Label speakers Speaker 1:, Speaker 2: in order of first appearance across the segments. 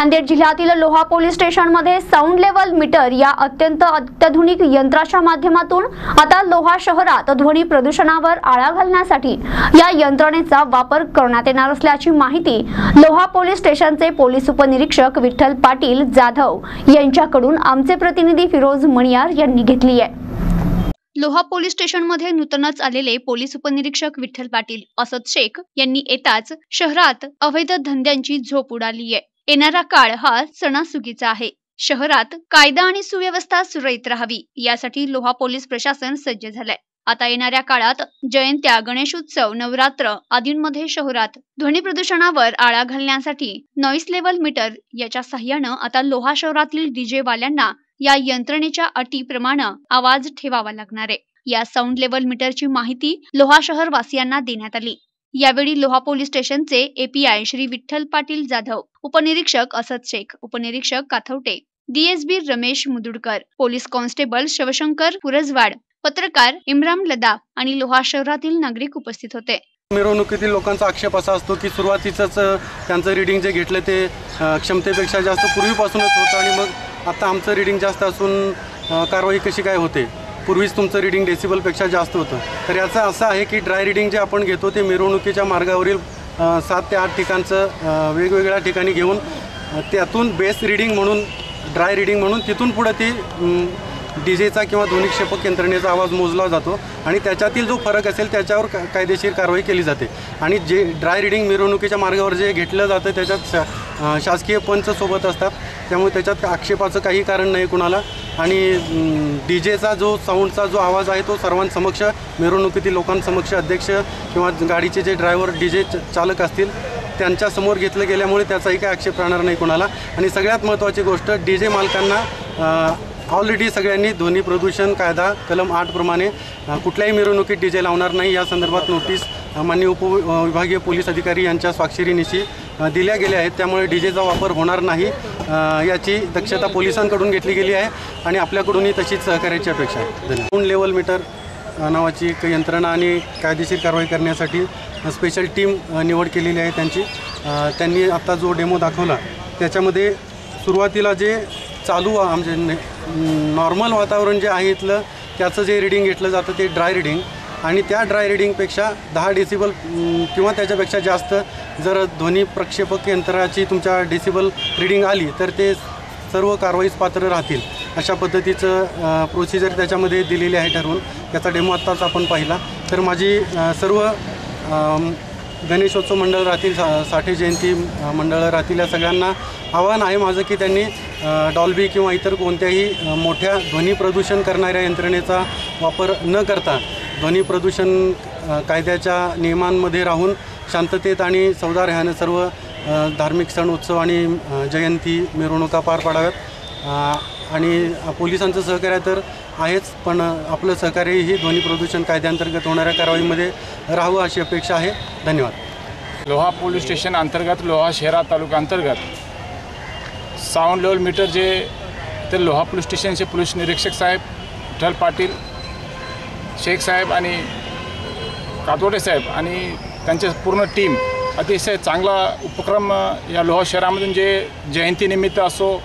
Speaker 1: नांदेड जिल्ह्यातील लोहा पोलीस स्टेशनमध्ये sound level meter या अत्यंत अत्याधुनिक यंत्राच्या माध्यमातून आता लोहा शहरात ध्वनी प्रदूषणावर आळा घालण्यासाठी या यंत्रणेचा वापर करण्यात येणार असल्याची माहिती लोहा पोलीस स्टेशनचे पोलीस उपनिरीक्षक विठ्ठल पाटील जाधव यांच्याकडून आमचे प्रतिनिधी फिरोज मणियार यांनी घेतली आहे. लोहा पोलीस स्टेशनमध्ये नूतनच आलेले पोलीस उपनिरीक्षक विठ्ठल पाटील असद शेख यांनी येताच शहरात अवैध धंद्यांची झोप उडाली आहे. येणारा काळ हा सणासुगीचा आहे. शहरात कायदा आणि सुव्यवस्था सुरळीत राहावी यासाठी लोहा पोलीस प्रशासन सज्ज झालंय. आता येणाऱ्या काळात जयंत्या गणेशोत्सव नवरात्र आदींमध्ये शहरात ध्वनी प्रदूषणावर आळा घालण्यासाठी नॉईस लेवल मीटर याच्या सहाय्यानं आता लोहा शहरातील डीजे वाल्यांना या यंत्रणेच्या अटीप्रमाणे आवाज ठेवावा लागणार आहे. या साऊंड लेवल मीटरची माहिती लोहा शहर वासियांना देण्यात आली. यावेळी लोहा पोलीस स्टेशनचे एपीआय श्री विठ्ठल पाटील जाधव उपनिरीक्षक असद शेख उपनिरीक्षक Kathwate DSB Ramesh Mududkar police constable Shivshankar Purjawad पत्रकार इम्रान लदा आणि लोहा शहरातील नागरिक उपस्थित होते.
Speaker 2: मिरवणुकीतील लोकांचा आक्षेप असा असतो की सुरुवातीचंच त्यांचं रिडिंग जे घेतलं ते क्षमतेपेक्षा जास्त पूर्वीपासूनच होतं आणि मग आता आमचं रिडिंग जास्त असून कारवाई कशी काय होते? पूर्वीच तुमचं रिडिंग डेसिबलपेक्षा जास्त होतं. तर याचं असं आहे की ड्राय रिडिंग जे आपण घेतो ते मिरवणुकीच्या मार्गावरील सात ते आठ ठिकाणचं वेगवेगळ्या ठिकाणी घेऊन त्यातून बेस रिडिंग म्हणून ड्राय रिडिंग म्हणून तिथून पुढे ती डी जेचा किंवा ध्वनिक्षेपक यंत्रणेचा आवाज मोजला जातो आणि त्याच्यातील जो फरक असेल त्याच्यावर का कायदेशीर कारवाई केली जाते. आणि जे ड्राय रिडिंग मिरवणुकीच्या मार्गावर जे घेतलं जातं त्याच्यात शा शासकीय पंच सोबत असतात. त्यामुळे त्याच्यात आक्षेपाचं काही कारण नाही कुणाला. आणि डी जेचा जो साऊंडचा जो आवाज आहे तो सर्वांसमक्ष मिरवणुकीतील लोकांसमक्ष अध्यक्ष किंवा गाडीचे जे ड्रायव्हर डी जे चालक असतील त्यांच्यासमोर घेतलं गेल्यामुळे त्याचाही काही आक्षेप राहणार नाही कोणाला. आणि सगळ्यात महत्त्वाची गोष्ट डी जे मालकांना ऑलरेडी सगळ्यांनी ध्वनी प्रदूषण कायदा कलम आठप्रमाणे कुठल्याही मिरवणुकीत डी जे लावणार नाही. या संदर्भात नोटीस मान्य माननीय उप विभागीय पोलीस अधिकारी यांच्या स्वाक्षरीनिशी दिल्या गेल्या आहेत. त्यामुळे डी जेचा वापर होणार नाही याची दक्षता पोलिसांकडून घेतली गेली आहे आणि आपल्याकडूनही तशीच सहकार्याची अपेक्षा आहे. धन्यवाद. लेवल मीटर नावाची एक यंत्रणा आणि कायदेशीर कारवाई करण्यासाठी स्पेशल टीम निवड केलेली आहे त्यांची. त्यांनी आत्ता जो डेमो दाखवला त्याच्यामध्ये सुरुवातीला जे चालू आमचे म्हणजे नॉर्मल वातावरण जे आहे इथलं त्याचं जे रिडिंग घेतलं जातं ते ड्राय रिडिंग आणि त्या ड्राय रिडिंगपेक्षा दहा डेसिबल किंवा त्याच्यापेक्षा जास्त जर ध्वनी प्रक्षेपक यंत्राची तुमच्या डेसिबल रिडिंग आली तर ते सर्व कारवाईस पात्र राहतील. अशा पद्धतीचं प्रोसिजर त्याच्यामध्ये दिलेली आहे ठरवून. त्याचा डेमो आत्ताच आपण पाहिला. तर माझी सर्व गणेशोत्सव मंडळ राहतील सा साठे जयंती मंडळं राहतील या सगळ्यांना आव्हान आहे माझं की त्यांनी डॉल्बी किंवा इतर कोणत्याही मोठ्या ध्वनी प्रदूषण करणाऱ्या यंत्रणेचा वापर न करता ध्वनी प्रदूषण कायद्याच्या नियमांमध्ये राहून शांततेत आणि सौदार ह्यानं सर्व धार्मिक सण उत्सव आणि जयंती मिरवणुका पार पाडाव्यात. आणि पोलिसांचं सहकार्य तर आहेच पण आपलं सहकार्यही ध्वनी प्रदूषण कायद्याअंतर्गत होणाऱ्या कारवाईमध्ये राहावं अशी अपेक्षा आहे. धन्यवाद.
Speaker 3: लोहा पोलीस स्टेशन अंतर्गत लोहा शहरा तालुका अंतर्गत. साऊंड लेवल मीटर जे ते लोहा पोलीस स्टेशनचे पोलीस निरीक्षक साहेब विठ्ठल पाटील शेख साहेब आणि कातोडे साहेब आणि त्यांचे पूर्ण टीम अतिशय चांगला उपक्रम या लोहा शहरामधून जे जयंतीनिमित्त असो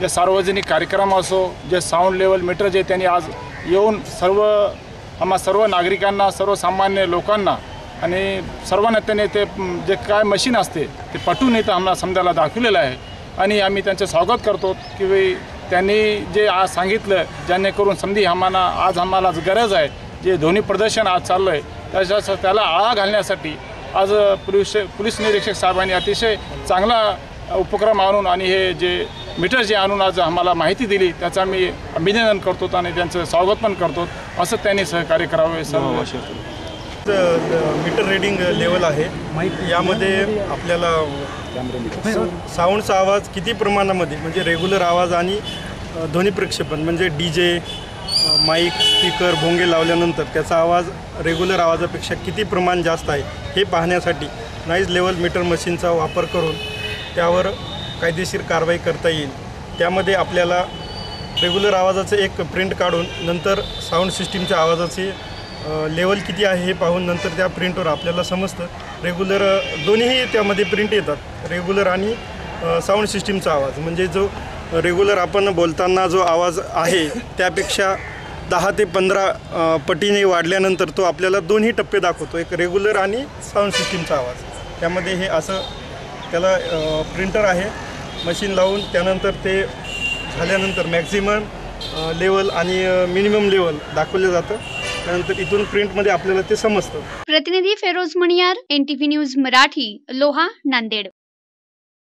Speaker 3: जे सार्वजनिक कार्यक्रम असो जे साऊंड लेवल मीटर जे त्यांनी आज येऊन सर्व आम्हा सर्व नागरिकांना सर्वसामान्य लोकांना आणि सर्वांना त्याने ते जे काय मशीन असते ते पटून इथं आम्हाला समजायला दाखवलेलं आहे. आणि आम्ही त्यांचं स्वागत करतो की त्यांनी जे आज सांगितलं जेणेकरून संधी आम्हाला आज आम्हाला गरज आहे. जे ध्वनी प्रदर्शन आज चाललं आहे त्याच्या त्याला आळा घालण्यासाठी आज पोलीस पोलीस निरीक्षक साहेबांनी अतिशय चांगला उपक्रम आणून आणि हे जे मीटर जे आणून आज आम्हाला माहिती दिली त्याचा मी अभिनंदन करतो आणि त्यांचं स्वागत पण करतो. असं त्यांनी सहकार्य करावे सर्व हो, हो,
Speaker 4: मीटर रीडिंग लेवल आहे. यामध्ये आपल्याला साऊंडचा आवाज किती प्रमाणामध्ये म्हणजे रेग्युलर आवाज आणि ध्वनी प्रक्षेपण म्हणजे डी जे माईक स्पीकर भोंगे लावल्यानंतर त्याचा आवाज रेग्युलर आवाजापेक्षा किती प्रमाण जास्त आहे हे पाहण्यासाठी नाईज लेवल मीटर मशीनचा वापर करून त्यावर कायदेशीर कारवाई करता येईल. त्यामध्ये आपल्याला रेग्युलर आवाजाचं एक प्रिंट काढून नंतर साऊंड सिस्टीमच्या आवाजाचे लेवल किती आहे हे पाहून नंतर त्या प्रिंटवर आपल्याला समजतं. रेग्युलर दोन्हीही त्यामध्ये प्रिंट येतात. रेग्युलर आणि साऊंड सिस्टीमचा आवाज. म्हणजे जो रेग्युलर आपण बोलताना जो आवाज आहे त्यापेक्षा दहा ते पंधरा पटीने वाढल्यानंतर तो आपल्याला दोन्ही टप्पे दाखवतो. एक रेग्युलर आणि साऊंड सिस्टीमचा आवाज. त्यामध्ये हे असं त्याला प्रिंटर आहे. मशीन लावून त्यानंतर ते झाल्यानंतर मॅक्झिमम लेवल आणि मिनिमम लेवल दाखवलं जातं. त्यानंतर इथून प्रिंटमध्ये आपल्याला ते समजतं.
Speaker 1: प्रतिनिधी Feroz Maniyar N T V news Marathi Loha Nanded.